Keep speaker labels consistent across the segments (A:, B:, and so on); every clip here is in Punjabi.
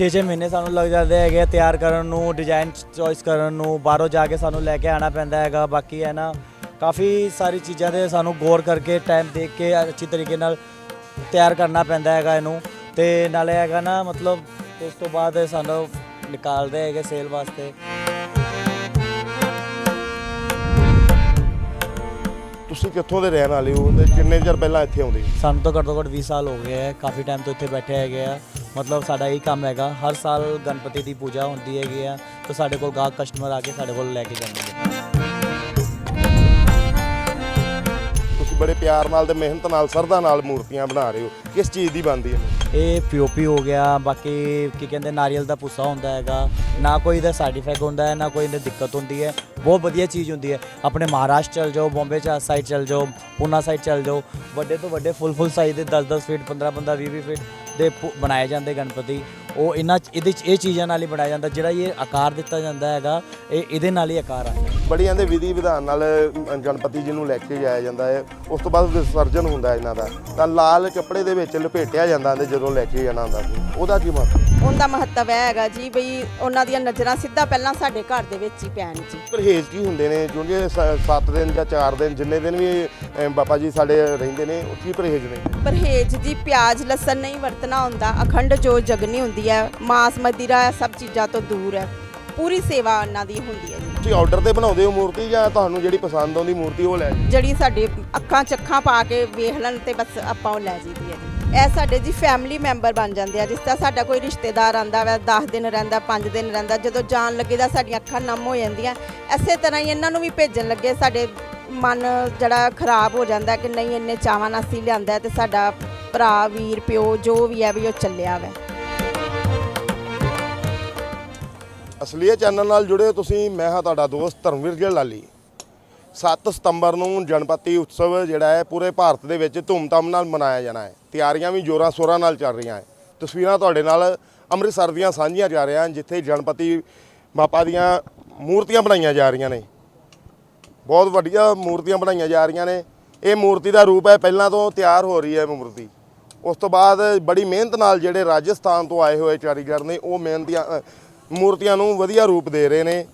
A: 6-6 ਮਹੀਨੇ ਸਾਨੂੰ ਲੱਗ ਜਾਂਦੇ ਹੈਗੇ ਆ ਤਿਆਰ ਕਰਨ ਨੂੰ ਡਿਜ਼ਾਈਨ ਚੋਇਸ ਕਰਨ ਨੂੰ ਬਾਹਰੋਂ ਜਾ ਕੇ ਸਾਨੂੰ ਲੈ ਕੇ ਆਣਾ ਪੈਂਦਾ ਹੈਗਾ। ਬਾਕੀ ਹੈ ਨਾ ਕਾਫੀ ਸਾਰੀ ਚੀਜ਼ਾਂ ਦੇ ਸਾਨੂੰ ਗੌਰ ਕਰਕੇ ਟਾਈਮ ਦੇਖ ਕੇ ਅੱਛੀ ਤਰੀਕੇ ਨਾਲ ਤਿਆਰ ਕਰਨਾ ਪੈਂਦਾ ਹੈਗਾ ਇਹਨੂੰ। ਤੇ ਨਾਲੇ ਹੈਗਾ ਨਾ ਮਤਲਬ ਉਸ ਤੋਂ ਬਾਅਦ ਸਾਨੂੰ ਨਿਕਾਲਦੇ ਹੈਗੇ ਸੇਲ ਵਾਸਤੇ।
B: ਤੁਸੀਂ ਕਿੱਥੋਂ ਦੇ ਰਹਿਣ ਵਾਲੇ ਹੋ ਤੇ ਕਿੰਨੇ ਚਿਰ ਪਹਿਲਾਂ ਇੱਥੇ ਆਉਂਦੇ?
A: ਸਾਨੂੰ ਤਾਂ ਘੱਟੋ ਘੱਟ 20 ਸਾਲ ਹੋ ਗਏ ਹੈ ਕਾਫੀ ਟਾਈਮ ਤੋਂ ਇੱਥੇ ਬੈਠੇ ਹੈਗੇ ਆ। ਮਤਲਬ ਸਾਡਾ ਇਹ ਕੰਮ ਹੈਗਾ। ਹਰ ਸਾਲ ਗਣਪਤੀ ਦੀ ਪੂਜਾ ਹੁੰਦੀ ਹੈਗੀ ਆ, ਤਾਂ ਸਾਡੇ ਕੋਲ ਗਾਹਕ ਕਸਟਮਰ ਆ ਕੇ ਸਾਡੇ ਕੋਲ ਲੈ ਕੇ ਜਾਂਦੇ ਨੇ।
B: ਬੜੇ ਪਿਆਰ ਨਾਲ ਤੇ ਮਿਹਨਤ ਨਾਲ ਸਰਦਾ ਨਾਲ ਮੂਰਤੀਆਂ ਬਣਾ ਰਹੇ ਹੋ। ਕਿਸ ਚੀਜ਼ ਦੀ ਬਣਦੀ ਹੈ?
A: ਇਹ ਪੀਓਪੀ ਹੋ ਗਿਆ, ਬਾਕੀ ਕੀ ਕਹਿੰਦੇ, ਨਾਰੀਅਲ ਦਾ ਭੁੱਸਾ ਹੁੰਦਾ ਹੈਗਾ। ਨਾ ਕੋਈ ਇਹਦਾ ਸਾਈਡ ਇਫੈਕਟ ਹੁੰਦਾ ਹੈ, ਨਾ ਕੋਈ ਇਹਦੇ ਦਿੱਕਤ ਹੁੰਦੀ ਹੈ। ਬਹੁਤ ਵਧੀਆ ਚੀਜ਼ ਹੁੰਦੀ ਹੈ। ਆਪਣੇ ਮਹਾਰਾਸ਼ਟਰ ਚਲ ਜਾਓ, ਬੰਬੇ ਚ ਸਾਈਡ ਚਲ ਜਾਓ, ਪੂਨਾ ਸਾਈਡ ਚਲ ਜਾਓ। ਵੱਡੇ ਤੋਂ ਵੱਡੇ ਫੁੱਲ ਫੁੱਲ ਸਾਈਜ਼ ਦੇ 10 10 ਫੀਟ 15 15 20 20 ਫੀਟ ਦੇ ਪੁ- ਬਣਾਏ ਜਾਂਦੇ ਗਣਪਤੀ। ਉਹ ਇਹਨਾਂ 'ਚ- ਇਹਦੇ ਚ ਇਹ ਚੀਜ਼ਾਂ ਨਾਲ ਹੀ ਬਣਾਇਆ ਜਾਂਦਾ, ਜਿਹੜਾ ਇਹ ਆਕਾਰ ਦਿੱਤਾ ਜਾਂਦਾ ਹੈਗਾ, ਇਹ ਇਹਦੇ ਨਾਲ ਹੀ ਆਕਾਰ ਆਉਂਦਾ
B: ਬੜੀ ਇਹਦੇ ਵਿਧੀ ਵਿਧਾਨ ਨਾਲ ਗਣਪਤੀ ਜੀ ਨੂੰ ਲੈ ਕੇ ਜਾਇਆ ਜਾਂਦਾ ਹੈ। ਉਸ ਤੋਂ ਬਾਅਦ ਵਿਸਰਜਨ ਹੁੰਦਾ ਇਹਨਾਂ ਦਾ। ਤਾਂ ਲਾਲ ਕੱਪੜੇ ਦੇ ਵਿੱਚ ਲਪੇਟਿਆ ਜਾਂਦਾ ਤੇ ਜਦੋਂ ਲੈ ਕੇ ਜਾਣਾ ਹੁੰਦਾ ਸੀ। ਉਹਦਾ ਕੀ ਮਤਲਬ?
C: ਉਹਦਾ ਮਹੱਤਵ ਇਹ ਹੈਗਾ ਜੀ ਬਈ ਉਹਨਾਂ ਦੀਆਂ ਨਜ਼ਰਾਂ ਸਿੱਧਾ ਪਹਿਲਾਂ ਸਾਡੇ ਘਰ ਦੇ ਵਿੱਚ ਹੀ ਪੈਣ ਜੀ।
B: ਪਰਹੇਜ਼ ਕੀ ਹੁੰਦੇ ਨੇ? ਕਿਉਂਕਿ 7 ਦਿਨ ਜਾਂ 4 ਦਿਨ ਜਿੰਨੇ ਦਿਨ ਵੀ ਬਾਬਾ ਜੀ ਸਾਡੇ ਰਹਿੰਦੇ ਨੇ ਉਹ ਕੀ ਪਰਹੇਜ਼ ਨੇ?
C: ਪਰਹੇਜ਼ ਜੀ ਪਿਆਜ਼ ਲਸਣ ਨਹੀਂ ਵਰਤਣਾ ਹੁੰਦਾ ਅਖੰਡ ਜੋ ਜਗਨੀ ਹੁੰਦੀ ਹੈ ਮਾਸ ਮदिरा ਸਭ ਚੀਜ਼ਾਂ ਤੋਂ ਦੂਰ ਹੈ। ਪੂਰੀ ਸੇਵਾ ਉਹਨਾਂ ਦੀ ਹੁੰਦੀ ਹੈ ਜੀ।
B: ਤੁਸੀਂ ਆਰਡਰ ਤੇ ਬਣਾਉਂਦੇ ਹੋ ਮੂਰਤੀ ਜਾਂ ਤੁਹਾਨੂੰ ਜਿਹੜੀ ਪਸੰਦ ਆਉਂਦੀ ਮੂਰਤੀ ਉਹ ਲੈ
C: ਜਿਹੜੀ ਸਾਡੇ ਅੱਖਾਂ ਚੱਖਾਂ ਪਾ ਕੇ ਵੇਖ ਲੈਣ ਤੇ ਬਸ ਆਪਾਂ ਉਹ ਲੈ ਜੀ ਇਹ ਸਾਡੇ ਜੀ ਫੈਮਿਲੀ ਮੈਂਬਰ ਬਣ ਜਾਂਦੇ ਆ, ਜਿਸ ਤਰ੍ਹਾਂ ਸਾਡਾ ਕੋਈ ਰਿਸ਼ਤੇਦਾਰ ਆਂਦਾ ਵਾ 10 ਦਿਨ ਰਹਿੰਦਾ 5 ਦਿਨ ਰਹਿੰਦਾ, ਜਦੋਂ ਜਾਣ ਲੱਗੇ ਤਾਂ ਸਾਡੀਆਂ ਅੱਖਾਂ ਨਮ ਹੋ ਜਾਂਦੀਆਂ। ਐਸੇ ਤਰ੍ਹਾਂ ਹੀ ਇਹਨਾਂ ਨੂੰ ਵੀ ਭੇਜਣ ਲੱਗੇ, ਸਾਡੇ ਮਨ ਜਿਹੜਾ ਖਰਾਬ ਹੋ ਜਾਂਦਾ ਕਿ ਨਹੀਂ, ਇੰਨੇ ਚਾਵਾਂ ਨਾਲ ਅਸੀਂ ਲਿਆਂਦਾ ਹੈ ਤੇ ਸਾਡਾ ਭਰਾ, ਵੀਰ, ਪਿਓ, ਜੋ ਵੀ ਹੈ ਵੀ ਉਹ ਚੱਲਿਆ ਵਾ।
B: ਅਸਲੀਏ ਚੈਨਲ ਨਾਲ ਜੁੜੇ ਹੋ ਤੁਸੀਂ, ਮੈਂ ਹਾਂ ਤੁਹਾਡਾ ਦੋਸਤ ਧਰਮਵੀਰ ਗਿੱਲ ਲਾਲੀ। 7 ਸਤੰਬਰ ਨੂੰ ਗਣਪਤੀ ਉਤਸਵ ਜਿਹੜਾ ਹੈ, ਪੂਰੇ ਭਾਰਤ ਦੇ ਵਿੱਚ ਧੂਮਧਾਮ ਨਾਲ ਮਨਾਇਆ ਜਾਣਾ ਹੈ। ਤਿਆਰੀਆਂ ਵੀ ਜੋਰਾਂ ਸ਼ੋਰਾਂ ਨਾਲ ਚੱਲ ਰਹੀਆਂ ਹੈ। ਤਸਵੀਰਾਂ ਤੁਹਾਡੇ ਨਾਲ ਅੰਮ੍ਰਿਤਸਰ ਦੀਆਂ ਸਾਂਝੀਆਂ ਜਾ ਰਹੀਆਂ ਹਨ ਜਿੱਥੇ ਗਣਪਤੀ ਬਾਪਾ ਦੀਆਂ ਮੂਰਤੀਆਂ ਬਣਾਈਆਂ ਜਾ ਰਹੀਆਂ ਨੇ। ਬਹੁਤ ਵੱਡੀਆਂ ਮੂਰਤੀਆਂ ਬਣਾਈਆਂ ਜਾ ਰਹੀਆਂ ਨੇ। ਇਹ ਮੂਰਤੀ ਦਾ ਰੂਪ ਹੈ, ਪਹਿਲਾਂ ਤੋਂ ਤਿਆਰ ਹੋ ਰਹੀ ਹੈ ਮੂਰਤੀ। ਉਸ ਤੋਂ ਬਾਅਦ ਬੜੀ ਮਿਹਨਤ ਨਾਲ ਜਿਹੜੇ ਰਾਜਸਥਾਨ ਤੋਂ ਆਏ ਹੋਏ ਕਾਰੀਗਰ ਨੇ, ਉਹ ਮਿਹਨਤੀਆਂ ਮੂਰਤੀਆਂ ਨੂੰ ਵਧੀਆ ਰੂਪ ਦੇ ਰਹੇ ਨੇ।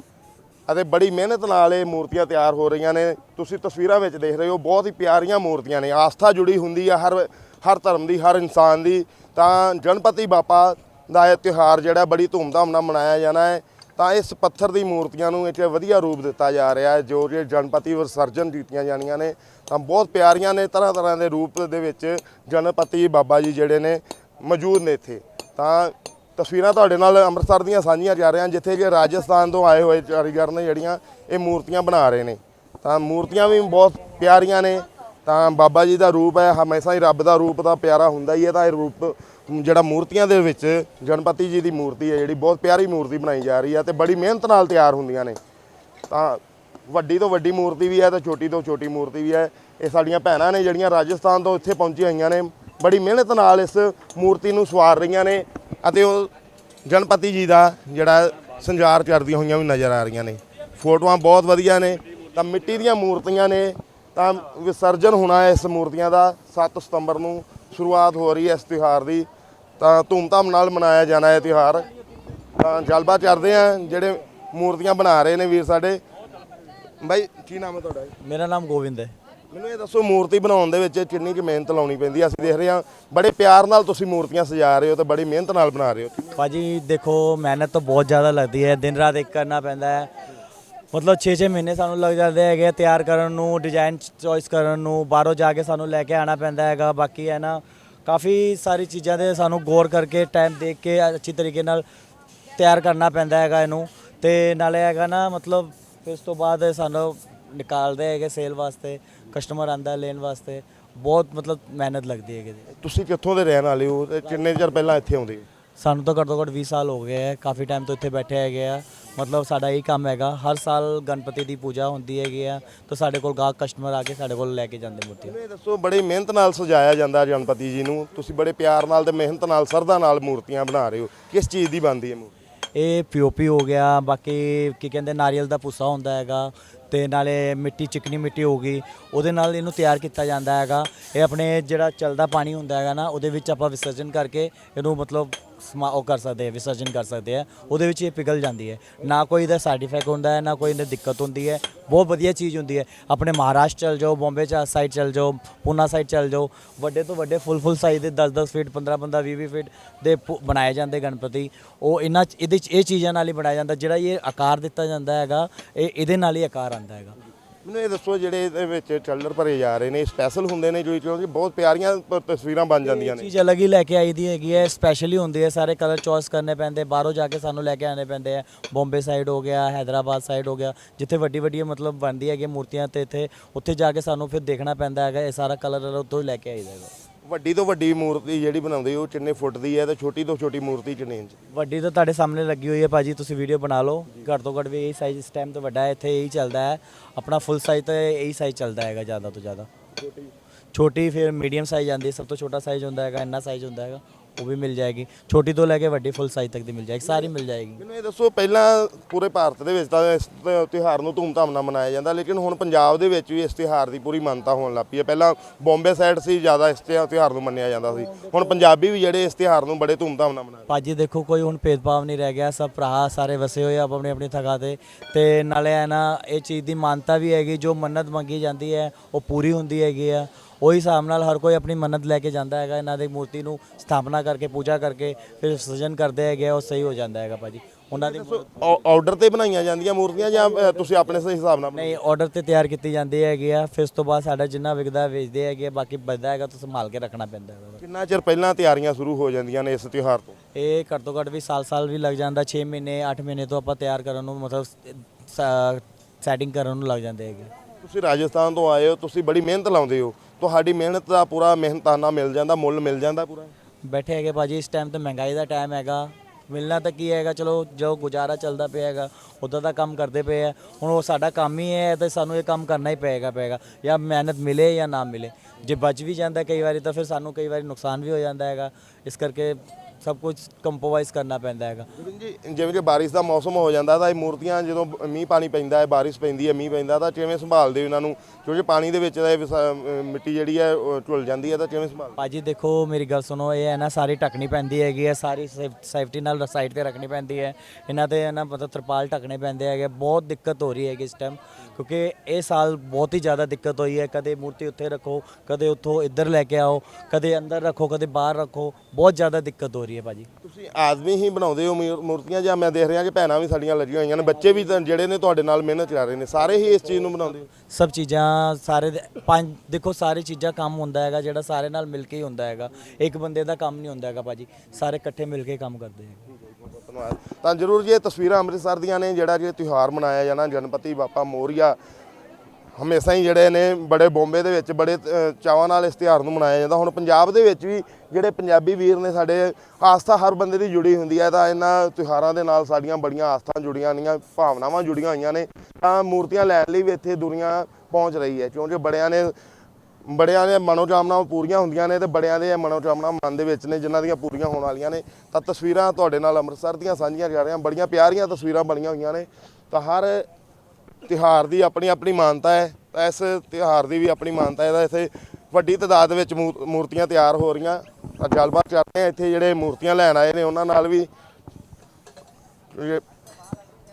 B: ਅਤੇ ਬੜੀ ਮਿਹਨਤ ਨਾਲ ਇਹ ਮੂਰਤੀਆਂ ਤਿਆਰ ਹੋ ਰਹੀਆਂ ਨੇ। ਤੁਸੀਂ ਤਸਵੀਰਾਂ ਵਿੱਚ ਦੇਖ ਰਹੇ ਹੋ, ਬਹੁਤ ਹੀ ਪਿਆਰੀਆਂ ਮੂਰਤੀਆਂ ਨੇ। ਆਸਥਾ ਜੁੜੀ ਹੁੰਦੀ ਹੈ ਹਰ ਹਰ ਧਰਮ ਦੀ, ਹਰ ਇਨਸਾਨ ਦੀ। ਤਾਂ ਗਣਪਤੀ ਬਾਪਾ ਦਾ ਇਹ ਤਿਉਹਾਰ ਜਿਹੜਾ ਬੜੀ ਧੂਮਧਾਮ ਨਾਲ ਮਨਾਇਆ ਜਾਣਾ ਹੈ। ਤਾਂ ਇਸ ਪੱਥਰ ਦੀ ਮੂਰਤੀਆਂ ਨੂੰ ਇੱਕ ਵਧੀਆ ਰੂਪ ਦਿੱਤਾ ਜਾ ਰਿਹਾ ਹੈ, ਜੋ ਕਿ ਗਣਪਤੀ ਵਿਸਰਜਨ ਕੀਤੀਆਂ ਜਾਣੀਆਂ ਨੇ। ਤਾਂ ਬਹੁਤ ਪਿਆਰੀਆਂ ਨੇ ਤਰ੍ਹਾਂ ਤਰ੍ਹਾਂ ਦੇ ਰੂਪ ਦੇ ਵਿੱਚ ਗਣਪਤੀ ਬਾਬਾ ਜੀ ਜਿਹੜੇ ਨੇ ਮੌਜੂਦ ਨੇ ਇੱਥੇ। ਤਾਂ ਤਸਵੀਰਾਂ ਤੁਹਾਡੇ ਨਾਲ ਅੰਮ੍ਰਿਤਸਰ ਦੀਆਂ ਸਾਂਝੀਆਂ ਜਾ ਰਿਹਾ ਜਿੱਥੇ ਕਿ ਰਾਜਸਥਾਨ ਤੋਂ ਆਏ ਹੋਏ ਕਾਰੀਗਰ ਨੇ ਜਿਹੜੀਆਂ ਇਹ ਮੂਰਤੀਆਂ ਬਣਾ ਰਹੇ ਨੇ। ਤਾਂ ਮੂਰਤੀਆਂ ਵੀ ਬਹੁਤ ਪਿਆਰੀਆਂ ਨੇ। ਤਾਂ ਬਾਬਾ ਜੀ ਦਾ ਰੂਪ ਹੈ, ਹਮੇਸ਼ਾ ਹੀ ਰੱਬ ਦਾ ਰੂਪ ਤਾਂ ਪਿਆਰਾ ਹੁੰਦਾ ਹੀ ਹੈ, ਤਾਂ ਇਹ ਰੂਪ ਜਿਹੜਾ ਮੂਰਤੀਆਂ ਦੇ ਵਿੱਚ ਗਣਪਤੀ ਜੀ ਦੀ ਮੂਰਤੀ ਹੈ, ਜਿਹੜੀ ਬਹੁਤ ਪਿਆਰੀ ਮੂਰਤੀ ਬਣਾਈ ਜਾ ਰਹੀ ਹੈ ਤੇ ਬੜੀ ਮਿਹਨਤ ਨਾਲ ਤਿਆਰ ਹੁੰਦੀਆਂ ਨੇ। ਤਾਂ ਵੱਡੀ ਤੋਂ ਵੱਡੀ ਮੂਰਤੀ ਵੀ ਹੈ ਤੇ ਛੋਟੀ ਤੋਂ ਛੋਟੀ ਮੂਰਤੀ ਵੀ ਹੈ। ਇਹ ਸਾਡੀਆਂ ਭੈਣਾਂ ਨੇ ਜਿਹੜੀਆਂ ਰਾਜਸਥਾਨ ਤੋਂ ਇੱਥੇ ਪਹੁੰਚੀਆਂ ਹੋਈਆਂ ਨੇ। ਬੜੀ ਮਿਹਨਤ ਨਾਲ ਇਸ ਮੂਰਤੀ ਨੂੰ ਸਵਾਰ ਰਹੀਆਂ ਨੇ ਅਤੇ ਉਹ ਗਣਪਤੀ ਜੀ ਦਾ ਜਿਹੜਾ ਸੰਜਾਰ ਕਰਦੀਆਂ ਹੋਈਆਂ ਵੀ ਨਜ਼ਰ ਆ ਰਹੀਆਂ ਨੇ। ਫੋਟੋਆਂ ਬਹੁਤ ਵਧੀਆ ਨੇ, ਤਾਂ ਮਿੱਟੀ ਦੀਆਂ ਮੂਰਤੀਆਂ ਨੇ, ਤਾਂ ਵਿਸਰਜਨ ਹੋਣਾ ਇਸ ਮੂਰਤੀਆਂ ਦਾ 7 ਸਤੰਬਰ ਨੂੰ ਸ਼ੁਰੂਆਤ ਹੋ ਰਹੀ ਹੈ ਇਸ ਤਿਉਹਾਰ ਦੀ। ਤਾਂ ਧੂਮਧਾਮ ਨਾਲ ਮਨਾਇਆ ਜਾਣਾ ਹੈ ਤਿਉਹਾਰ। ਤਾਂ ਗੱਲਬਾਤ ਕਰਦੇ ਆ, ਜਿਹੜੇ ਮੂਰਤੀਆਂ ਬਣਾ ਰਹੇ ਨੇ ਵੀਰ ਸਾਡੇ। ਬਾਈ, ਕੀ ਨਾਮ ਹੈ ਤੁਹਾਡਾ?
A: ਮੇਰਾ ਨਾਮ ਗੋਬਿੰਦ ਹੈ।
B: ਮੈਨੂੰ ਇਹ ਦੱਸੋ, ਮੂਰਤੀ ਬਣਾਉਣ ਦੇ ਵਿੱਚ ਕਿੰਨੀ ਕੁ ਮਿਹਨਤ ਲਾਉਣੀ ਪੈਂਦੀ ਹੈ ਅਸੀਂ ਦੇਖ ਰਹੇ ਹਾਂ, ਬੜੇ ਪਿਆਰ ਨਾਲ ਤੁਸੀਂ ਮੂਰਤੀਆਂ ਸਜਾ ਰਹੇ ਹੋ ਤੇ ਬੜੀ ਮਿਹਨਤ ਨਾਲ ਬਣਾ ਰਹੇ ਹੋ।
A: ਭਾਜੀ, ਦੇਖੋ, ਮਿਹਨਤ ਤਾਂ ਬਹੁਤ ਜ਼ਿਆਦਾ ਲੱਗਦੀ ਹੈ। ਦਿਨ ਰਾਤ ਇੱਕ ਕਰਨਾ ਪੈਂਦਾ ਹੈ। ਮਤਲਬ 6-6 ਮਹੀਨੇ ਸਾਨੂੰ ਲੱਗ ਜਾਂਦੇ ਹੈਗੇ ਆ ਤਿਆਰ ਕਰਨ ਨੂੰ ਡਿਜ਼ਾਈਨ ਚੋਇਸ ਕਰਨ ਨੂੰ, ਬਾਹਰੋਂ ਜਾ ਕੇ ਸਾਨੂੰ ਲੈ ਕੇ ਆਣਾ ਪੈਂਦਾ ਹੈਗਾ। ਬਾਕੀ ਹੈ ਨਾ, ਕਾਫੀ ਸਾਰੀ ਚੀਜ਼ਾਂ ਦੇ ਸਾਨੂੰ ਗੌਰ ਕਰਕੇ ਟਾਈਮ ਦੇਖ ਕੇ ਅੱਛੀ ਤਰੀਕੇ ਨਾਲ ਤਿਆਰ ਕਰਨਾ ਪੈਂਦਾ ਹੈਗਾ ਇਹਨੂੰ। ਤੇ ਨਾਲੇ ਹੈਗਾ ਨਾ, ਮਤਲਬ ਫਿਰ ਉਸ ਤੋਂ ਬਾਅਦ ਸਾਨੂੰ ਨਿਕਾਲਦੇ ਹੈਗੇ ਸੇਲ ਵਾਸਤੇ ਕਸਟਮਰ ਆਂਦਾ ਲੈਣ ਵਾਸਤੇ ਬਹੁਤ ਮਤਲਬ ਮਿਹਨਤ ਲੱਗਦੀ ਹੈਗੀ ਇਹਦੇ।
B: ਤੁਸੀਂ ਕਿੱਥੋਂ ਦੇ ਰਹਿਣ ਵਾਲੇ ਹੋ ਤੇ ਕਿੰਨੇ ਚਿਰ ਪਹਿਲਾਂ ਇੱਥੇ ਆਉਂਦੇ? ਹੋ
A: ਸਾਨੂੰ ਤਾਂ ਘੱਟੋ ਘੱਟ 20 ਸਾਲ ਹੋ ਗਏ ਹੈ ਕਾਫੀ ਟਾਈਮ ਤੋਂ ਇੱਥੇ ਬੈਠੇ ਹੈਗੇ ਆ। ਮਤਲਬ ਸਾਡਾ ਇਹੀ ਕੰਮ ਹੈਗਾ ਹਰ ਸਾਲ ਗਣਪਤੀ ਦੀ ਪੂਜਾ ਹੁੰਦੀ ਹੈਗੀ ਆ ਤਾਂ ਸਾਡੇ ਕੋਲ ਗਾਹਕ ਕਸਟਮਰ ਆ ਕੇ ਸਾਡੇ ਕੋਲ ਲੈ ਕੇ ਜਾਂਦੇ ਮੂਰਤੀਆਂ
B: ਇਹ ਦੱਸੋ ਬੜੀ ਮਿਹਨਤ ਨਾਲ ਸਜਾਇਆ ਜਾਂਦਾ ਗਣਪਤੀ ਜੀ ਨੂੰ। ਤੁਸੀਂ ਬੜੇ ਪਿਆਰ ਨਾਲ ਤੇ ਮਿਹਨਤ ਨਾਲ ਸਰਦਾ ਨਾਲ ਮੂਰਤੀਆਂ ਬਣਾ ਰਹੇ ਹੋ। ਕਿਸ ਚੀਜ਼ ਦੀ ਬਣਦੀ ਹੈ ਮੂਰਤੀ?
A: ਇਹ ਪੀਓਪੀ ਹੋ ਗਿਆ ਬਾਕੀ ਕੀ ਕਹਿੰਦੇ ਨਾਰੀਅਲ ਦਾ ਪੁੱਸਾ ਹੁੰਦਾ ਹੈਗਾ ਤੇ ਨਾਲੇ ਮਿੱਟੀ, ਚਿਕਨੀ ਮਿੱਟੀ ਹੋ ਗਈ। ਉਹਦੇ ਨਾਲ ਇਹਨੂੰ ਤਿਆਰ ਕੀਤਾ ਜਾਂਦਾ ਹੈਗਾ। ਇਹ ਆਪਣੇ ਜਿਹੜਾ ਚਲਦਾ ਪਾਣੀ ਹੁੰਦਾ ਹੈਗਾ ਨਾ, ਉਹਦੇ ਵਿੱਚ ਆਪਾਂ ਵਿਸਰਜਨ ਕਰਕੇ ਇਹਨੂੰ ਮਤਲਬ ਸਮਾ ਉਹ ਕਰ ਸਕਦੇ ਆ, ਵਿਸਰਜਨ ਕਰ ਸਕਦੇ ਆ, ਉਹਦੇ ਵਿੱਚ ਇਹ ਪਿਘਲ ਜਾਂਦੀ ਹੈ। ਨਾ ਕੋਈ ਇਹਦਾ ਸਾਈਡ ਇਫੈਕਟ ਹੁੰਦਾ ਹੈ, ਨਾ ਕੋਈ ਇਹਦੇ ਦਿੱਕਤ ਹੁੰਦੀ ਹੈ। ਬਹੁਤ ਵਧੀਆ ਚੀਜ਼ ਹੁੰਦੀ ਹੈ। ਆਪਣੇ ਮਹਾਰਾਸ਼ਟਰ ਚਲ ਜਾਓ, ਬੰਬੇ ਚ ਸਾਈਡ ਚਲ ਜਾਓ, ਪੂਨਾ ਸਾਈਡ ਚਲ ਜਾਓ, ਵੱਡੇ ਤੋਂ ਵੱਡੇ ਫੁੱਲ ਫੁੱਲ ਸਾਈਜ਼ ਦੇ 10 10 ਫੀਟ 15 15 20 20 ਫੀਟ ਦੇ ਪੁ- ਬਣਾਏ ਜਾਂਦੇ ਗਣਪਤੀ। ਉਹ ਇਹਨਾਂ ਇਹਦੇ ਚ ਇਹ ਚੀਜ਼ਾਂ ਨਾਲ ਹੀ ਬਣਾਇਆ ਜਾਂਦਾ, ਜਿਹੜਾ ਇਹ ਆਕਾਰ ਦਿੱਤਾ ਜਾਂਦਾ ਹੈਗਾ, ਇਹ ਇਹਦੇ ਨਾਲ ਹੀ ਆਕਾਰ ਆਂਦਾ ਹੈਗਾ।
B: ਮੈਨੂੰ ਇਹ ਦੱਸੋ ਜਿਹੜੇ ਇਹਦੇ ਵਿੱਚ ਟ੍ਰੇਲਰ ਭਰੇ ਜਾ ਰਹੇ ਨੇ ਸਪੈਸ਼ਲ ਹੁੰਦੇ ਨੇ ਜੋ ਕਿਉਂਕਿ ਬਹੁਤ ਪਿਆਰੀਆਂ ਪ- ਤਸਵੀਰਾਂ ਬਣ ਜਾਂਦੀਆਂ ਨੇ।
A: ਚੀਜ਼ ਅਲੱਗ ਹੀ ਲੈ ਕੇ ਆਈ ਦੀ ਹੈਗੀ ਹੈ ਸਪੈਸ਼ਲੀ ਹੁੰਦੀ ਹੈ ਸਾਰੇ ਕਲਰ ਚੋਇਸ ਕਰਨੇ ਪੈਂਦੇ ਬਾਹਰੋਂ ਜਾ ਕੇ ਸਾਨੂੰ ਲੈ ਕੇ ਆਣੇ ਪੈਂਦੇ ਆ। ਬੰਬੇ ਸਾਈਡ ਹੋ ਗਿਆ ਹੈਦਰਾਬਾਦ ਸਾਈਡ ਹੋ ਗਿਆ ਜਿੱਥੇ ਵੱਡੀ ਵੱਡੀ ਮਤਲਬ ਬਣਦੀ ਹੈਗੀ ਮੂਰਤੀਆਂ ਤੇ ਇੱਥੇ ਉੱਥੇ ਜਾ ਕੇ ਸਾਨੂੰ ਫਿਰ ਦੇਖਣਾ ਪੈਂਦਾ ਹੈਗਾ ਇਹ ਸਾਰਾ ਕਲਰ ਉੱਥੋਂ ਹੀ ਲੈ ਕੇ ਆਈਦਾ ਹੈਗਾ।
B: ਵੱਡੀ ਤੋਂ ਵੱਡੀ ਮੂਰਤੀ ਜਿਹੜੀ ਬਣਾਉਂਦੇ ਹੋ ਕਿੰਨੇ ਫੁੱਟ ਦੀ ਹੈ ਤੇ ਛੋਟੀ ਤੋਂ ਛੋਟੀ ਮੂਰਤੀ ਕਿੰਨੇ ਇੰਚ
A: ਵੱਡੀ ਤਾਂ ਤੁਹਾਡੇ ਸਾਹਮਣੇ ਲੱਗੀ ਹੋਈ ਹੈ ਭਾਜੀ ਤੁਸੀਂ ਵੀਡੀਓ ਬਣਾ ਲਓ। ਘੱਟ ਤੋਂ ਘੱਟ ਵੀ ਇਹ ਸਾਈਜ਼ ਇਸ ਟਾਈਮ ਤੇ ਵੱਡਾ ਹੈ ਇੱਥੇ ਇਹੀ ਚੱਲਦਾ ਹੈ। ਆਪਣਾ ਫੁੱਲ ਸਾਈਜ਼ ਤਾਂ ਇਹੀ ਸਾਈਜ਼ ਚੱਲਦਾ ਹੈਗਾ ਜ਼ਿਆਦਾ ਤੋਂ ਜ਼ਿਆਦਾ। ਛੋਟੀ। ਫਿਰ ਮੀਡੀਅਮ ਸਾਈਜ਼ ਆਉਂਦੀ ਸਭ ਤੋਂ ਛੋਟਾ ਸਾਈਜ਼ ਹੁੰਦਾ ਹੈਗਾ ਇੰਨਾ ਸਾਈਜ਼ ਹੁੰਦਾ ਹੈਗਾ। ਉਹ ਵੀ ਮਿਲ ਜਾਏਗੀ। ਛੋਟੀ ਤੋਂ ਲੈ ਕੇ ਵੱਡੀ ਫੁੱਲ ਸਾਈਜ਼ ਤੱਕ ਦੀ ਮਿਲ ਜਾਏਗੀ। ਸਾਰੀ ਮਿਲ ਜਾਏਗੀ।
B: ਮੈਨੂੰ ਇਹ ਦੱਸੋ ਪਹਿਲਾਂ ਪੂਰੇ ਭਾਰਤ ਦੇ ਵਿੱਚ ਤਾਂ ਇਸ ਤਿਉਹਾਰ ਨੂੰ ਧੂਮਧਾਮ ਨਾਲ ਮਨਾਇਆ ਜਾਂਦਾ ਲੇਕਿਨ ਹੁਣ ਪੰਜਾਬ ਦੇ ਵਿੱਚ ਵੀ ਇਸ ਤਿਉਹਾਰ ਦੀ ਪੂਰੀ ਮਾਨਤਾ ਹੋਣ ਲੱਗ ਪਈ ਹੈ। ਪਹਿਲਾਂ ਬੰਬੇ ਸਾਈਡ ਸੀ ਜ਼ਿਆਦਾ ਇਸ ਤਿਉ- ਤਿਉਹਾਰ ਨੂੰ ਮੰਨਿਆ ਜਾਂਦਾ ਸੀ। ਹੁਣ ਪੰਜਾਬੀ ਵੀ ਜਿਹੜੇ ਇਸ ਤਿਉਹਾਰ ਨੂੰ ਬੜੇ ਧੂਮਧਾਮ ਨਾਲ ਮਨਾਉਂਦੇ
A: ਭਾਜੀ ਦੇਖੋ ਕੋਈ ਹੁਣ ਭੇਦਭਾਵ ਨਹੀਂ ਰਹਿ ਗਿਆ। ਸਭ ਭਰਾ ਸਾਰੇ ਵਸੇ ਹੋਏ ਆ ਆਪਣੀ ਆਪਣੀ ਥਾਂ ਤੇ। ਤੇ ਨਾਲੇ ਹੈ ਨਾ ਇਹ ਚੀਜ਼ ਦੀ ਮਾਨਤਾ ਵੀ ਹੈਗੀ ਜੋ ਮੰਨਤ ਮੰਗੀ ਜਾਂਦੀ ਹੈ ਉਹ ਪੂਰੀ ਹੁੰਦੀ ਹੈਗੀ ਆ। ਉਹੀ ਹਿਸਾਬ ਨਾਲ ਹਰ ਕੋਈ ਆਪਣੀ ਮੰਨਤ ਲੈ ਕੇ ਜਾਂਦਾ ਹੈਗਾ ਇਹਨਾਂ ਦੀ ਮੂਰਤੀ ਨੂੰ ਸਥਾਪਨਾ ਕਰਕੇ ਪੂਜਾ ਕਰਕੇ ਫਿਰ ਸਜਨ ਕਰਦੇ ਹੈਗੇ ਆ, ਉਹ ਸਹੀ ਹੋ ਜਾਂਦਾ ਹੈਗਾ ਭਾਜੀ। ਉਹਨਾਂ ਦੀ
B: ਆਰਡਰ ਤੇ ਬਣਾਈਆਂ ਜਾਂਦੀਆਂ ਮੂਰਤੀਆਂ ਜਾਂ ਅ, ਤੁਸੀਂ ਆਪਣੇ ਸਹੀ ਹਿਸਾਬ ਨਾਲ
A: ਨਹੀਂ ਆਰਡਰ ਤੇ ਤਿਆਰ ਕੀਤੀ ਜਾਂਦੀ ਹੈਗੀ ਆ ਫਿਰ ਉਸ ਤੋਂ ਬਾਅਦ ਸਾਡਾ ਜਿੰਨਾ ਵਿਕਦਾ ਵੇਚਦੇ ਹੈਗੇ ਆ, ਬਾਕੀ ਬਚਦਾ ਹੈਗਾ ਤਾਂ ਸੰਭਾਲ ਕੇ ਰੱਖਣਾ ਪੈਂਦਾ ਹੈਗਾ।
B: ਕਿੰਨਾ ਚਿਰ ਪਹਿਲਾਂ ਤਿਆਰੀਆਂ ਸ਼ੁਰੂ ਹੋ ਜਾਂਦੀਆਂ ਨੇ ਇਸ ਤਿਉਹਾਰ ਤੋਂ?
A: ਇਹ ਘੱਟ ਤੋਂ ਘੱਟ ਵੀ ਸਾਲ ਸਾਲ ਵੀ ਲੱਗ ਜਾਂਦਾ 6 ਮਹੀਨੇ 8 ਮਹੀਨੇ ਤੋਂ ਆਪਾਂ ਤਿਆਰ ਕਰਨ ਨੂੰ ਮਤਲਬ ਸੈਟਿੰਗ ਕਰਨ ਨੂੰ ਲੱਗ ਜਾਂਦੇ ਹੈਗੇ।
B: ਤੁਸੀਂ ਰਾਜਸਥਾਨ ਤੋਂ ਆਏ ਹੋ ਤੁਸੀਂ ਬੜੀ ਮਿਹਨਤ ਲਾਉਂਦੇ ਹੋ ਤੁਹਾਡੀ ਮਿਹਨਤ ਦਾ ਪੂਰਾ ਮਿਹਨਤਾਨਾ ਮਿਲ ਜਾਂਦਾ, ਮੁੱਲ ਮਿਲ ਜਾਂਦਾ ਪੂਰਾ?
A: ਬੈਠੇ ਹੈਗੇ ਭਾਜੀ, ਇਸ ਟਾਈਮ ਤੇ ਮਹਿੰਗਾਈ ਦਾ ਟਾਈਮ ਹੈਗਾ। ਮਿਲਣਾ ਤਾਂ ਕੀ ਹੈਗਾ? ਚਲੋ, ਜੋ ਗੁਜ਼ਾਰਾ ਚੱਲਦਾ ਪਿਆ ਹੈਗਾ, ਉਦਾਂ ਦਾ ਕੰਮ ਕਰਦੇ ਪਏ ਆ। ਹੁਣ ਉਹ ਸਾਡਾ ਕੰਮ ਹੀ ਹੈ ਤੇ ਸਾਨੂੰ ਇਹ ਕੰਮ ਕਰਨਾ ਹੀ ਪਏਗਾ ਪਏਗਾ। ਜਾਂ ਮਿਹਨਤ ਮਿਲੇ ਜਾਂ ਨਾ ਮਿਲੇ। ਜੇ ਬਚ ਵੀ ਜਾਂਦਾ ਕਈ ਵਾਰੀ ਤਾਂ ਫਿਰ ਸਾਨੂੰ ਕਈ ਵਾਰੀ ਨੁਕਸਾਨ ਵੀ ਹੋ ਜਾਂਦਾ ਹੈਗਾ। ਇਸ ਕਰਕੇ ਸਭ ਕੁਝ ਕੰਪਰੋਮਾਈਜ਼ ਕਰਨਾ ਪੈਂਦਾ ਹੈਗਾ।
B: ਜੀ ਜਿਵੇਂ ਕਿ ਬਾਰਿਸ਼ ਦਾ ਮੌਸਮ ਹੋ ਜਾਂਦਾ ਤਾਂ ਇਹ ਮੂਰਤੀਆਂ ਜਦੋਂ ਮੀਂਹ ਪਾਣੀ ਪੈਂਦਾ ਹੈ ਬਾਰਿਸ਼ ਪੈਂਦੀ ਹੈ ਮੀਂਹ ਪੈਂਦਾ ਤਾਂ ਕਿਵੇਂ ਸੰਭਾਲਦੇ ਹੋ ਇਹਨਾਂ ਨੂੰ? ਕਿਉਂਕਿ ਪਾਣੀ ਦੇ ਵਿੱਚ ਤਾਂ ਇਹ ਵਿਸਾ- ਮਿੱਟੀ ਜਿਹੜੀ ਹੈ ਉਹ ਝੁਲ ਜਾਂਦੀ ਹੈ ਤਾਂ ਕਿਵੇਂ ਸੰਭਾਲਦੇ?
A: ਭਾਜੀ ਦੇਖੋ ਮੇਰੀ ਗੱਲ ਸੁਣੋ ਇਹ ਹੈ ਨਾ ਸਾਰੀ ਢੱਕਣੀ ਪੈਂਦੀ ਹੈਗੀ ਹੈ ਸਾਰੀ ਸੇਫਟੀ ਨਾਲ ਸਾਈਡ ਤੇ ਰੱਖਣੀ ਪੈਂਦੀ ਹੈ। ਇਹਨਾਂ ਤੇ ਨਾ ਮਤਲਬ ਤਰਪਾਲ ਢੱਕਣੇ ਪੈਂਦੇ ਹੈਗੇ ਬਹੁਤ ਦਿੱਕਤ ਹੋ ਰਹੀ ਹੈਗੀ ਇਸ ਟਾਈਮ ਕਿਉਂਕਿ ਇਹ ਸਾਲ ਬਹੁਤ ਹੀ ਜ਼ਿਆਦਾ ਦਿੱਕਤ ਹੋਈ ਹੈ ਕਦੇ ਮੂਰਤੀ ਉੱਥੇ ਰੱਖੋ ਕਦੇ ਉੱਥੋਂ ਇੱਧਰ ਲੈ ਕੇ ਆਓ ਕਦੇ ਅੰਦਰ ਰੱਖੋ ਕਦੇ ਬਾਹਰ ਰੱਖੋ ਬਹੁਤ ਜ਼ਿਆਦਾ ਦਿੱਕਤ ਹੋ ਰਹੀ ਹੈ ਭਾਜੀ।
B: ਤੁਸੀਂ ਆਦਮੀ ਹੀ ਬਣਾਉਂਦੇ ਹੋ ਮੂਰ- ਮੂਰਤੀਆਂ ਜਾਂ ਮੈਂ ਦੇਖ ਰਿਹਾ ਕਿ ਭੈਣਾਂ ਵੀ ਸਾਡੀਆਂ ਲੱਗੀਆਂ ਹੋਈਆਂ ਨੇ ਬੱਚੇ ਵੀ ਤਾਂ ਜਿਹੜੇ ਨੇ ਤੁਹਾਡੇ ਨਾਲ ਮਿਹਨਤ ਕਰ ਰਹੇ ਨੇ ਸਾਰੇ ਹੀ ਇਸ ਚੀਜ਼ ਨੂੰ ਬਣਾਉਂਦੇ ਹੋ?
A: ਸਭ ਚੀਜ਼ਾਂ ਸਾਰੇ ਦੇ- ਪੰਜ ਦੇਖੋ ਸਾਰੀ ਚੀਜ਼ਾਂ ਕੰਮ ਹੁੰਦਾ ਹੈਗਾ ਜਿਹੜਾ ਸਾਰੇ ਨਾਲ ਮਿਲ ਕੇ ਹੀ ਹੁੰਦਾ ਹੈਗਾ। ਇੱਕ ਬੰਦੇ ਦਾ ਕੰਮ ਨਹੀਂ ਹੁੰਦਾ ਹੈਗਾ ਭਾਜੀ ਸਾਰੇ ਇਕੱਠੇ ਮਿਲ ਕੇ ਕੰਮ ਕਰਦੇ ਹੈਗੇ।
B: ਧੰਨਵਾਦ। ਤਾਂ ਜਰੂਰ ਜੀ ਇਹ ਤਸਵੀਰਾਂ ਅੰਮ੍ਰਿਤਸਰ ਦੀਆਂ ਨੇ ਜਿਹੜਾ ਕਿ ਤਿਉਹਾਰ ਮਨਾਇਆ ਜਾਣਾ ਗਣਪਤੀ ਬਾਪਾ ਮੋਰੀਆ ਹਮੇਸ਼ਾ ਹੀ ਜਿਹੜੇ ਨੇ ਬੜੇ ਬੰਬੇ ਦੇ ਵਿੱਚ, ਬੜੇ ਚਾਵਾਂ ਨਾਲ ਇਸ ਤਿਉਹਾਰ ਨੂੰ ਮਨਾਇਆ ਜਾਂਦਾ। ਹੁਣ ਪੰਜਾਬ ਦੇ ਵਿੱਚ ਵੀ ਜਿਹੜੇ ਪੰਜਾਬੀ ਵੀਰ ਨੇ ਸਾਡੇ, ਆਸਥਾ ਹਰ ਬੰਦੇ ਦੀ ਜੁੜੀ ਹੁੰਦੀ ਹੈ, ਤਾਂ ਇਹਨਾਂ ਤਿਉਹਾਰਾਂ ਦੇ ਨਾਲ ਸਾਡੀਆਂ ਬੜੀਆਂ ਆਸਥਾਂ ਜੁੜੀਆਂ ਹੋਈਆਂ, ਭਾਵਨਾਵਾਂ ਜੁੜੀਆਂ ਹੋਈਆਂ ਨੇ, ਤਾਂ ਮੂਰਤੀਆਂ ਲੈਣ ਲਈ ਵੀ ਇੱਥੇ ਦੁਨੀਆ ਪਹੁੰਚ ਰਹੀ ਹੈ। ਕਿਉਂਕਿ ਬੜਿਆਂ ਨੇ, ਬੜਿਆਂ ਦੇ ਮਨੋਕਾਮਨਾਵਾਂ ਪੂਰੀਆਂ ਹੁੰਦੀਆਂ ਨੇ ਤੇ ਬੜਿਆਂ ਦੇ ਮਨੋਕਾਮਨਾ ਮਨ ਦੇ ਵਿੱਚ ਨੇ, ਜਿਨ੍ਹਾਂ ਦੀਆਂ ਪੂਰੀਆਂ ਹੋਣ ਵਾਲੀਆਂ ਨੇ। ਤਾਂ ਤਸਵੀਰਾਂ ਤੁਹਾਡੇ ਨਾਲ ਅੰਮ੍ਰਿਤਸਰ ਦੀਆਂ ਸਾਂਝੀਆਂ ਕਰ ਰਹੀਆਂ ਬੜੀਆਂ ਪਿਆਰੀਆਂ ਤਸਵੀਰਾਂ ਬਣੀਆਂ ਹੋਈਆਂ ਨੇ। ਤਾਂ ਹਰ ਤਿਉਹਾਰ ਦੀ ਆਪਣੀ ਆਪਣੀ ਮਾਨਤਾ ਹੈ ਤਾਂ ਇਸ ਤਿਉਹਾਰ ਦੀ ਵੀ ਆਪਣੀ ਮਾਨਤਾ ਹੈ ਤਾਂ ਇੱਥੇ ਵੱਡੀ ਤਾਦਾਦ ਵਿੱਚ ਮੂਰਤੀਆਂ ਤਿਆਰ ਹੋ ਰਹੀਆਂ। ਤਾਂ ਗੱਲਬਾਤ ਕਰਦੇ ਹਾਂ ਇੱਥੇ ਜਿਹੜੇ ਮੂਰਤੀਆਂ ਲੈਣ ਆਏ ਨੇ ਉਹਨਾਂ ਨਾਲ ਵੀ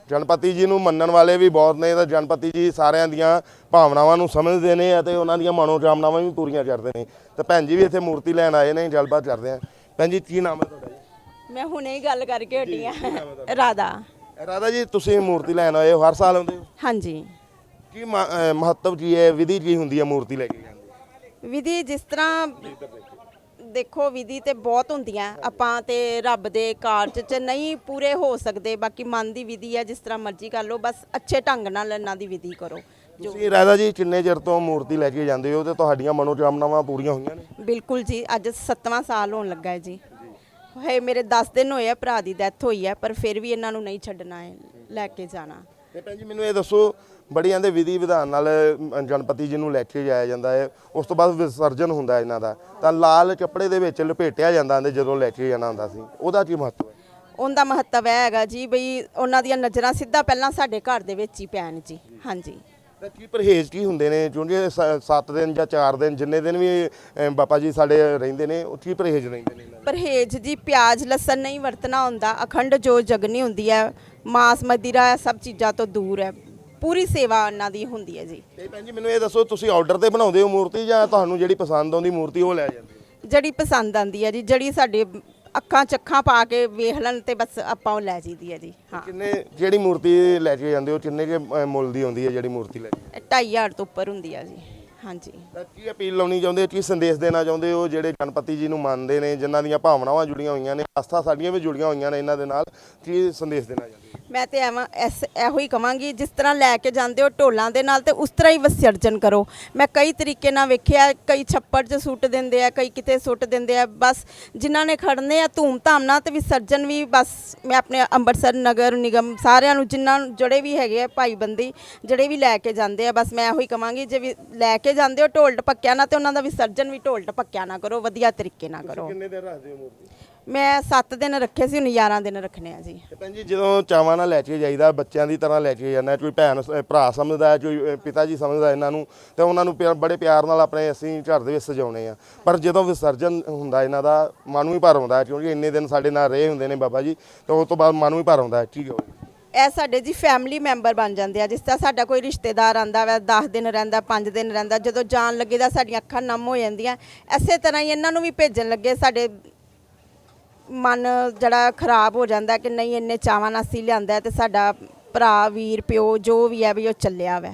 B: ਗਣਪਤੀ ਜੀ ਨੂੰ ਮੰਨਣ ਵਾਲੇ ਵੀ ਬਹੁਤ ਨੇ ਤਾਂ ਗਣਪਤੀ ਜੀ ਸਾਰਿਆਂ ਦੀਆਂ ਭਾਵਨਾਵਾਂ ਨੂੰ ਸਮਝਦੇ ਨੇ ਅਤੇ ਉਹਨਾਂ ਦੀਆਂ ਮਨੋਕਾਮਨਾਵਾਂ ਵੀ ਪੂਰੀਆਂ ਕਰਦੇ ਨੇ। ਤਾਂ ਭੈਣ ਜੀ ਵੀ ਇੱਥੇ ਮੂਰਤੀ ਲੈਣ ਆਏ ਨੇ ਗੱਲਬਾਤ ਕਰਦੇ ਆ ਭੈਣ ਜੀ ਕੀ ਨਾਮ ਹੈ ਤੁਹਾਡਾ ਜੀ?
C: ਮੈਂ ਹੁਣੇ ਹੀ ਗੱਲ ਕਰਕੇ ਹਟੀ ਆ ਰਾਧਾ।
B: ਰਾਧਾ ਜੀ ਤੁਸੀਂ ਮੂਰਤੀ ਲੈਣ ਆਏ ਹੋ ਹਰ ਸਾਲ ਆਉਂਦੇ ਹੋ?
C: ਹਾਂਜੀ।
B: ਕੀ ਮ- ਅਹ ਮਹੱਤਵ ਕੀ ਹੈ ਵਿਧੀ ਕੀ ਹੁੰਦੀ ਹੈ ਮੂਰਤੀ ਲੈ ਕੇ ਜਾਂਦੀ?
C: ਵਿਧੀ ਜਿਸ ਤਰ੍ਹਾਂ ਦੇਖੋ ਵਿਧੀ ਤੇ ਬਹੁਤ ਹੁੰਦੀਆਂ। ਆਪਾਂ ਤੇ ਰੱਬ ਦੇ ਕਾਰਜ ਚ ਨਹੀਂ ਪੂਰੇ ਹੋ ਸਕਦੇ ਬਾਕੀ ਮਨ ਦੀ ਵਿਧੀ ਹੈ ਜਿਸ ਤਰ੍ਹਾਂ ਮਰਜ਼ੀ ਕਰ ਲਓ ਬਸ ਅੱਛੇ ਢੰਗ ਨਾਲ ਇਹਨਾਂ ਦੀ ਵਿਧੀ ਕਰੋ। ਜੋ
B: ਤੁਸੀਂ ਰਾਧਾ ਜੀ ਕਿੰਨੇ ਚਿਰ ਤੋਂ ਮੂਰਤੀ ਲੈ ਕੇ ਜਾਂਦੇ ਹੋ ਤੇ ਤੁਹਾਡੀਆਂ ਮਨੋਕਾਮਨਾਵਾਂ ਪੂਰੀਆਂ ਹੋਈਆਂ ਨੇ?
C: ਬਿਲਕੁਲ ਜੀ ਅੱਜ 7ਵਾਂ ਸਾਲ ਹੋਣ ਲੱਗਾ ਹੈ ਜੀ। ਹੈ ਮੇਰੇ 10 ਦਿਨ ਹੋਏ ਆ ਭਰਾ ਦੀ ਡੈਥ ਹੋਈ ਹੈ ਪਰ ਫਿਰ ਵੀ ਇਹਨਾਂ ਨੂੰ ਨਹੀਂ ਛੱਡਣਾ ਹੈ ਲੈ ਕੇ ਜਾਣਾ।
B: ਤੇ ਭੈਣ ਜੀ ਮੈਨੂੰ ਇਹ ਦੱਸੋ ਬੜੀਆਂ ਦੇ ਵਿਧੀ ਵਿਧਾਨ ਨਾਲ ਗਣਪਤੀ ਜੀ ਨੂੰ ਲੈ ਕੇ ਜਾਇਆ ਜਾਂਦਾ ਹੈ ਉਸ ਤੋਂ ਬਾਅਦ ਵਿਸਰਜਨ ਹੁੰਦਾ ਹੈ ਇਹਨਾਂ ਦਾ। ਤਾਂ ਲਾਲ ਕੱਪੜੇ ਦੇ ਵਿੱਚ ਲਪੇਟਿਆ ਜਾਂਦਾ ਹੁੰਦਾ ਜਦੋਂ ਲੈ ਕੇ ਜਾਣਾ ਹੁੰਦਾ ਸੀ। ਉਹਦਾ ਕੀ ਮਹੱਤਵ ਹੈ?
C: ਉਹਦਾ ਮਹੱਤਵ ਇਹ ਹੈਗਾ ਜੀ ਬਈ ਉਹਨਾਂ ਦੀਆਂ ਨਜ਼ਰਾਂ ਸਿੱਧਾ ਪਹਿਲਾਂ ਸਾਡੇ ਘਰ ਦੇ ਵਿੱਚ ਹੀ ਪੈਣ ਜੀ। ਹਾਂਜੀ।
B: ਤਾਂ ਕੀ ਪਰਹੇਜ਼ ਕੀ ਹੁੰਦੇ ਨੇ? ਕਿਉਂਕਿ 7 ਦਿਨ ਜਾਂ 4 ਦਿਨ ਜਿੰਨੇ ਦਿਨ ਵੀ ਬਾਬਾ ਜੀ ਸਾਡੇ ਰਹਿੰਦੇ ਨੇ ਉਹ ਕੀ ਪਰਹੇਜ਼ ਰਹਿੰਦੇ ਨੇ ਇਹਨਾਂ ਦੇ?
C: ਪਰਹੇਜ ਜੀ ਪਿਆਜ਼ ਲਸਣ ਨਹੀਂ ਵਰਤਣਾ ਹੁੰਦਾ। ਅਖੰਡ ਜੋ ਜਗਨੀ ਹੁੰਦੀ ਹੈ ਮਾਸ ਮदिरा ਸਭ ਚੀਜ਼ਾਂ ਤੋਂ ਦੂਰ ਹੈ। ਪੂਰੀ ਸੇਵਾ ਉਹਨਾਂ ਦੀ ਹੁੰਦੀ ਹੈ ਜੀ।
B: ਤੇ ਭੈਣ ਜੀ ਮੈਨੂੰ ਇਹ ਦੱਸੋ ਤੁਸੀਂ ਆਰਡਰ ਤੇ ਬਣਾਉਂਦੇ ਹੋ ਮੂਰਤੀ ਜਾਂ ਤੁਹਾਨੂੰ ਜਿਹੜੀ ਪਸੰਦ ਆਉਂਦੀ ਮੂਰਤੀ ਉਹ ਲੈ ਜਾਂਦੇ ਹੋ?
C: ਜਿਹੜੀ ਪਸੰਦ ਆਂਦੀ ਹੈ ਜੀ ਜਿਹੜੀ ਸਾਡੇ ਅੱਖਾਂ ਚੱਖਾਂ ਪਾ ਕੇ ਵੇਖ ਲੈਣ ਤੇ ਬਸ ਆਪਾਂ ਉਹ ਲੈ ਜੀਦੀ ਹੈ ਜੀ ਹਾਂ।
B: ਕਿੰਨੇ ਜਿਹੜੀ ਮੂਰਤੀ ਲੈ ਕੇ ਜਾਂਦੇ ਹੋ ਕਿੰਨੇ ਕੇ ਮੁੱਲ ਦੀ ਹੁੰਦੀ ਹੈ ਜਿਹੜੀ ਮੂਰਤੀ ਲੈ ਕੇ
C: 2500 ਤੋਂ ਉੱਪਰ ਹੁੰਦੀ ਹੈ ਜੀ ਹਾਂਜੀ।
B: ਤਾਂ ਕੀ ਅਪੀਲ ਲਾਉਣੀ ਚਾਹੁੰਦੇ ਹੋ ਕੀ ਸੰਦੇਸ਼ ਦੇਣਾ ਚਾਹੁੰਦੇ ਹੋ ਜਿਹੜੇ ਗਣਪਤੀ ਜੀ ਨੂੰ ਮੰਨਦੇ ਨੇ ਜਿਨ੍ਹਾਂ ਦੀਆਂ ਭਾਵਨਾਵਾਂ ਜੁੜੀਆਂ ਹੋਈਆਂ ਨੇ ਆਸਥਾ ਸਾਡੀਆਂ ਵੀ ਜੁੜੀਆਂ ਹੋਈਆਂ ਨੇ ਇਹਨਾਂ ਦੇ ਨਾਲ ਕੀ ਸੰਦੇਸ਼ ਦੇਣਾ ਚਾਹੁੰਦੇ ਹੋ?
C: ਮੈਂ ਤੇ ਐਵੇਂ ਐਸ ਇਹੋ ਹੀ ਕਵਾਂਗੀ ਜਿਸ ਤਰ੍ਹਾਂ ਲੈ ਕੇ ਜਾਂਦੇ ਹੋ ਢੋਲਾਂ ਦੇ ਨਾਲ ਤੇ ਉਸ ਤਰ੍ਹਾਂ ਹੀ ਵਿਸਰਜਨ ਕਰੋ। ਮੈਂ ਕਈ ਤਰੀਕੇ ਨਾਲ ਵੇਖਿਆ ਕਈ ਛੱਪੜ 'ਚ ਸੁੱਟ ਦਿੰਦੇ ਆ ਕਈ ਕਿਤੇ ਸੁੱਟ ਦਿੰਦੇ ਆ ਬਸ ਜਿਨ੍ਹਾਂ ਨੇ ਖੜਨੇ ਆ ਧੂਮ-ਧਾਮ ਨਾਲ ਤੇ ਵਿਸਰਜਨ ਵੀ ਬਸ ਮੈਂ ਆਪਣੇ ਅੰਮ੍ਰਿਤਸਰ ਨਗਰ ਨਿਗਮ ਸਾਰਿਆਂ ਨੂੰ ਜਿਨ੍ਹਾਂ ਜਿਹੜੇ ਵੀ ਹੈਗੇ ਆ ਭਾਈ ਬੰਦੀ ਜਿਹੜੇ ਵੀ ਲੈ ਕੇ ਜਾਂਦੇ ਆ ਬਸ ਮੈਂ ਇਹੋ ਹੀ ਕਵਾਂਗੀ ਜੇ ਵੀ ਲੈ ਕੇ ਜਾਂਦੇ ਹੋ ਢੋਲ ਟਪੱਕਿਆ ਨਾਲ ਤੇ ਉਹਨਾਂ ਦਾ ਵਿਸਰਜਨ ਵੀ ਢੋਲ ਟਪੱਕਿਆ ਨਾ ਕਰੋ ਵਧੀਆ ਤਰੀਕੇ ਨਾਲ ਕਰੋ।
B: ਕਿੰਨੇ ਦਿਨ ਰੱਖਦੇ ਹੋ ਮੂਰਤੀ?
C: ਮੈਂ 7 ਦਿਨ ਰੱਖੇ ਸੀ ਹੁਣ 11 ਦਿਨ ਰੱਖਣੇ ਆ ਜੀ।
B: ਤੇ ਭੈਣ ਜੀ ਜਦੋਂ ਚਾਵਾਂ ਨਾਲ ਲੈ ਕੇ ਜਾਈਦਾ ਬੱਚਿਆਂ ਦੀ ਤਰ੍ਹਾਂ ਲੈ ਕੇ ਜਾਂਦਾ ਕੋਈ ਭੈਣ ਭਰਾ ਸਮਝਦਾ ਹੈ, ਕੋਈ ਪਿਤਾ ਜੀ ਸਮਝਦਾ ਇਹਨਾਂ ਨੂੰ ਤੇ ਉਹਨਾਂ ਨੂੰ ਪਿਆ- ਬੜੇ ਪਿਆਰ ਨਾਲ ਆਪਣੇ ਅਸੀਂ ਘਰ ਦੇ ਵਿੱਚ ਸਜਾਉਣੇ ਆ। ਪਰ ਜਦੋਂ ਵਿਸਰਜਨ ਹੁੰਦਾ ਇਹਨਾਂ ਦਾ ਮਨ ਨੂੰ ਹੀ ਭਰ ਆਉਂਦਾ ਹੈ, ਕਿਉਂਕਿ ਇੰਨੇ ਦਿਨ ਸਾਡੇ ਨਾਲ ਰਹੇ ਹੁੰਦੇ ਨੇ ਬਾਬਾ ਜੀ ਤੇ ਉਸ ਤੋਂ ਬਾਅਦ ਮਨ ਨੂੰ ਹੀ ਭਰ ਆਉਂਦਾ ਹੈ ਠੀਕ ਹੈ
C: ਇਹ ਸਾਡੇ ਜੀ ਫੈਮਿਲੀ ਮੈਂਬਰ ਬਣ ਜਾਂਦੇ ਆ ਜਿਸ ਤਰ੍ਹਾਂ ਸਾਡਾ ਕੋਈ ਰਿਸ਼ਤੇਦਾਰ ਆਂਦਾ ਵਾ 10 ਦਿਨ ਰਹਿੰਦਾ 5 ਦਿਨ ਰਹਿੰਦਾ ਜਦੋਂ ਜਾਣ ਲੱਗੇ ਤਾਂ ਸਾਡੀਆਂ ਅੱਖਾਂ ਨਮ ਹੋ ਜਾਂਦੀਆਂ। ਐਸੇ ਤਰ੍ਹਾਂ ਹੀ ਇਹਨਾਂ ਨੂੰ ਵੀ ਭੇਜਣ ਲੱਗੇ ਸਾਡੇ ਮਨ ਜਿਹੜਾ ਖਰਾਬ ਹੋ ਜਾਂਦਾ ਕਿ ਨਹੀਂ ਇੰਨੇ ਚਾਵਾਂ ਨਾਲ ਅਸੀਂ ਲਿਆਂਦਾ ਤੇ ਸਾਡਾ ਭਰਾ ਵੀਰ ਪਿਓ ਜੋ ਵੀ ਹੈ ਵੀ ਉਹ ਚੱਲਿਆ ਵਾ।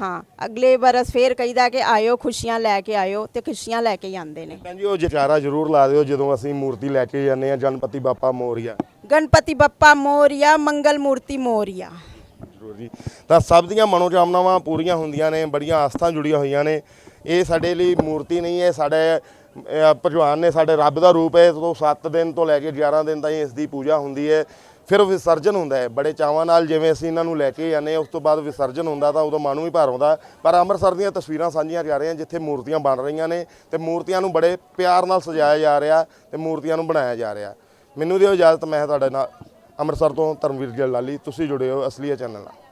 C: ਹਾਂ ਅਗਲੇ ਬਰਸ ਫੇਰ ਕਹੀਦਾ ਕਿ ਆਇਓ ਖੁਸ਼ੀਆਂ ਲੈ ਕੇ ਆਇਓ ਤੇ ਖੁਸ਼ੀਆਂ ਲੈ ਕੇ ਹੀ ਆਉਂਦੇ ਨੇ।
B: ਭੈਣ ਜੀ ਉਹ ਜਕਾਰਾ ਜ਼ਰੂਰ ਲਾ ਦਿਓ ਜਦੋਂ ਅਸੀਂ ਮੂਰਤੀ ਲੈ ਕੇ ਜਾਂਦੇ ਆ ਗਣਪਤੀ ਬਾਪਾ ਮੋਰੀਆ।
C: ਗਣਪਤੀ ਬੱਪਾ ਮੋਰੀਆ ਮੰਗਲ ਮੂਰਤੀ ਮੋਰੀਆ।
B: ਜ਼ਰੂਰ ਜੀ। ਤਾਂ ਸਭ ਦੀਆਂ ਮਨੋਕਾਮਨਾਵਾਂ ਪੂਰੀਆਂ ਹੁੰਦੀਆਂ ਨੇ ਬੜੀਆਂ ਆਸਥਾਂ ਜੁੜੀਆਂ ਹੋਈਆਂ ਨੇ। ਇਹ ਸਾਡੇ ਲਈ ਮੂਰਤੀ ਨਹੀਂ ਹੈ ਸਾਡੇ ਭਗਵਾਨ ਨੇ ਸਾਡੇ ਰੱਬ ਦਾ ਰੂਪ ਹੈ ਇਸ ਤੋਂ 7 ਦਿਨ ਤੋਂ ਲੈ ਕੇ 11 ਦਿਨ ਤਾਈਂ ਇਸ ਦੀ ਪੂਜਾ ਹੁੰਦੀ ਹੈ। ਫਿਰ ਵਿਸਰਜਨ ਹੁੰਦਾ ਹੈ, ਬੜੇ ਚਾਵਾਂ ਨਾਲ ਜਿਵੇਂ ਅਸੀਂ ਇਹਨਾਂ ਨੂੰ ਲੈ ਕੇ ਜਾਂਦੇ ਹਾਂ, ਉਸ ਤੋਂ ਬਾਅਦ ਵਿਸਰਜਨ ਹੁੰਦਾ ਤਾਂ ਉਦੋਂ ਮਨ ਨੂੰ ਹੀ ਭਰ ਆਉਂਦਾ। ਪਰ ਅੰਮ੍ਰਿਤਸਰ ਦੀਆਂ ਤਸਵੀਰਾਂ ਸਾਂਝੀਆਂ ਜਾ ਰਹੀਆਂ, ਜਿੱਥੇ ਮੂਰਤੀਆਂ ਬਣ ਰਹੀਆਂ ਨੇ ਤੇ ਮੂਰਤੀਆਂ ਨੂੰ ਬੜੇ ਪਿਆਰ ਨਾਲ ਸਜਾਇਆ ਜਾ ਰਿਹਾ ਤੇ ਮੂਰਤੀਆਂ ਨੂੰ ਬਣਾਇਆ ਜਾ ਰਿਹਾ। ਮੈਨੂੰ ਦਿਓ ਇਜਾਜ਼ਤ, ਮੈਂ ਤੁਹਾਡੇ ਨਾਲ ਅੰਮ੍ਰਿਤਸਰ ਤੋਂ ਧਰਮਵੀਰ ਗਿੱਲ ਲਾਲੀ ਤੁਸੀਂ ਜੁੜੇ ਹੋ ਅਸਲੀਆ ਚੈਨਲ ਨਾਲ।